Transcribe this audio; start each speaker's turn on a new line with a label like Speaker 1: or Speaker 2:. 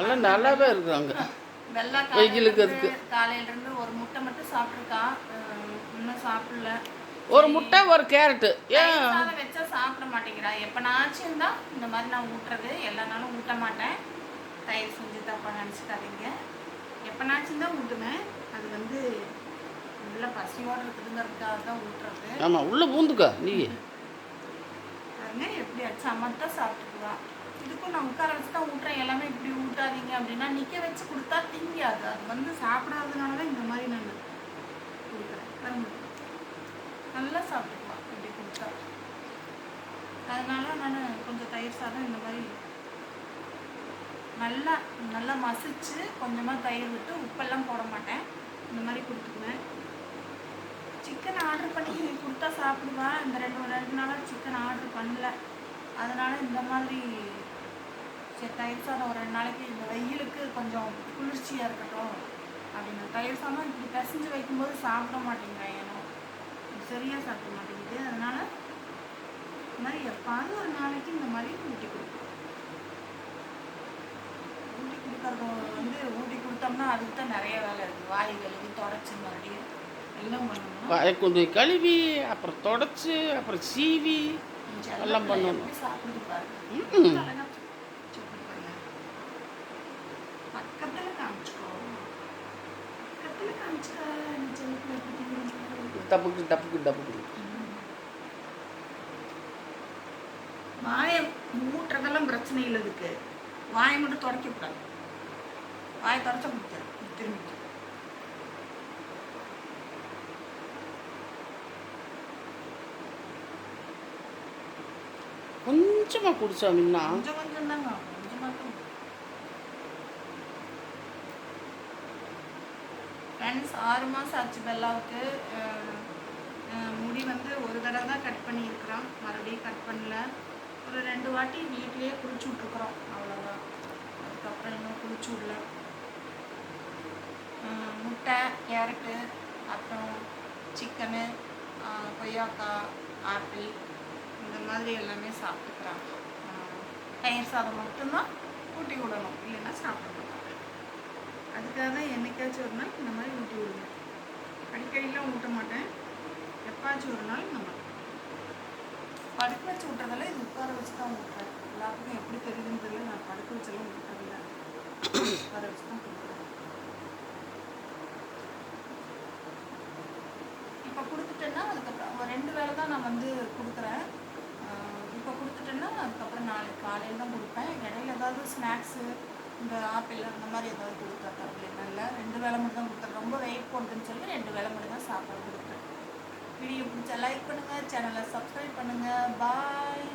Speaker 1: எல்லாம்
Speaker 2: நல்லாவே இருக்கிறாங்க.
Speaker 1: வெள்ளை
Speaker 2: வெயிலுக்கு அதுக்கு.
Speaker 1: காலையில இருந்து ஒரு முட்டை மட்டும் சாப்பிட்ருக்கான் இன்னும் சாப்பிடல.
Speaker 2: ஒரு முட்டை ஒரு கேரட்டு. ஏன்?
Speaker 1: வச்சா சாப்பிட மாட்டேங்கிறா. எப்பனாச்சும் தான் இந்த மாதிரி நான் ஊட்டுறது. எல்லா நாளும் ஊட்ட மாட்டேன். தயிர் செஞ்சு தப்பா நினச்சிக்காதீங்க. எப்பனாச்சும் தான் ஊட்டுவேன். அது வந்து நல்லா பசியோடு இருக்குதுங்கிறதுக்காக தான் ஊட்டுறது.
Speaker 2: ஆமாம் உள்ளே பூந்துக்க நீ
Speaker 1: பாருங்க எப்படி சமத்தா சாப்பிட்டுக்குவா இதுக்கும் நான் உட்கார வச்சு தான் ஊட்டுறேன். எல்லாமே இப்படி ஊட்டாதீங்க அப்படின்னா நிற்க வச்சு கொடுத்தா திங்காது. அது வந்து சாப்பிடாததுனால தான் இந்த மாதிரி நான் கொடுக்குறேன். நல்லா சாப்பிட்டுக்குவான் இப்படி கொடுத்தா. அதனால நான் கொஞ்சம் தயிர் சாதம் இந்த மாதிரி நல்லா நல்லா மசிச்சு கொஞ்சமாக தயிர் விட்டு உப்பெல்லாம் போட மாட்டேன். இந்த மாதிரி கொடுத்துக்குவேன். சிக்கன் ஆர்டர் பண்ணி சாப்பிடுவேன் இந்த ரெண்டு ரெண்டு நாளாக சிக்கன் ஆர்டர் பண்ணல. அதனால் இந்த மாதிரி சரி தயிர் சாதம் ஒரு ரெண்டு நாளைக்கு இந்த வெயிலுக்கு கொஞ்சம் குளிர்ச்சியாக இருக்கட்டும் அப்படின்னு தயிர் சாதம் இப்படி பிசைஞ்சு வைக்கும்போது சாப்பிட மாட்டேங்கிறேன் ஏன்னா சரியாக சாப்பிட மாட்டேங்குது. அதனால் இந்த மாதிரி எப்பாவது ஒரு நாளைக்கு இந்த மாதிரி ஊட்டி கொடுப்போம் ஊட்டி கொடுக்கறது வந்து ஊட்டி கொடுத்தோம்னா அதுக்கு தான் நிறைய வேலை இருக்குது வாய் கழுவி தொடச்சி மறுபடியும்.
Speaker 2: கொஞ்சம் கழுவி அப்புறம் தொடச்சி அப்புறம் சீவி எல்லாம் பண்ணணும். தப்புக்கு தப்புக்கு தப்புக்கு
Speaker 1: வாயை மூட்டுறதெல்லாம் பிரச்சனை இல்லை இதுக்கு. வாயை மட்டும் தொடக்க கூடாது வாயை தொடச்ச முடியாது.
Speaker 2: கொஞ்சமாக குடிச்சோம் முன்னா
Speaker 1: கொஞ்சம் கொஞ்சம் தாங்க ஃப்ரெண்ட்ஸ் ஆறு மாதம் ஆச்சு பெல்லாவுக்கு. முடி வந்து ஒரு தடவை தான் கட் பண்ணியிருக்கிறோம். மறுபடியும் கட் பண்ணல. ஒரு ரெண்டு வாட்டி வீட்லேயே குளிச்சு விட்ருக்குறோம் அவ்வளோதான் அதுக்கப்புறம் இன்னும் குளிச்சு விடல. முட்டை கேரட்டு அப்புறம் சிக்கனு கொய்யாக்காய் ஆப்பிள் மாதிரி எல்லாமே சாப்பிட்டுக்கிறாங்க. தயிர் சாதம் மட்டும்தான் ஊட்டி விடணும் இல்லைன்னா சாப்பிட மாட்டாங்க. அதுக்காக தான் என்னைக்காச்சும் ஒரு நாள் இந்த மாதிரி ஊட்டி விடுவேன் அடிக்கடிலாம் ஊட்ட மாட்டேன். எப்பாச்சும் ஒரு நாள் நம்ம படுக்க வச்சு விட்றதால இது உட்கார வச்சு தான் விட்டுறேன் எல்லாத்துக்கும் எப்படி தெரியுதுன்னு தெரியல. நான் படுக்க வச்செல்லாம் விட்டுறதில்ல உட்கார வச்சு தான் கொடுக்குறேன். இப்போ கொடுத்துட்டேன்னா அதுக்கப்புறம் ரெண்டு வேளை தான் நான் வந்து கொடுக்குறேன் இப்போ கொடுத்துட்டேன்னா அதுக்கப்புறம் நாளைக்கு காலையில் தான் கொடுப்பேன். இடையில ஏதாவது ஸ்நாக்ஸு இந்த ஆப்பிள் அந்த மாதிரி ஏதாவது கொடுத்தா தரல இல்லை ரெண்டு வேளை மட்டும் தான் கொடுத்தேன். ரொம்ப வெயிட் போடுதுன்னு சொல்லி ரெண்டு வேளை மட்டும் தான் சாப்பாடு கொடுக்குறேன் வீடியோ பிடிச்சா லைக் பண்ணுங்கள் சேனலை சப்ஸ்கிரைப் பண்ணுங்கள் பாய்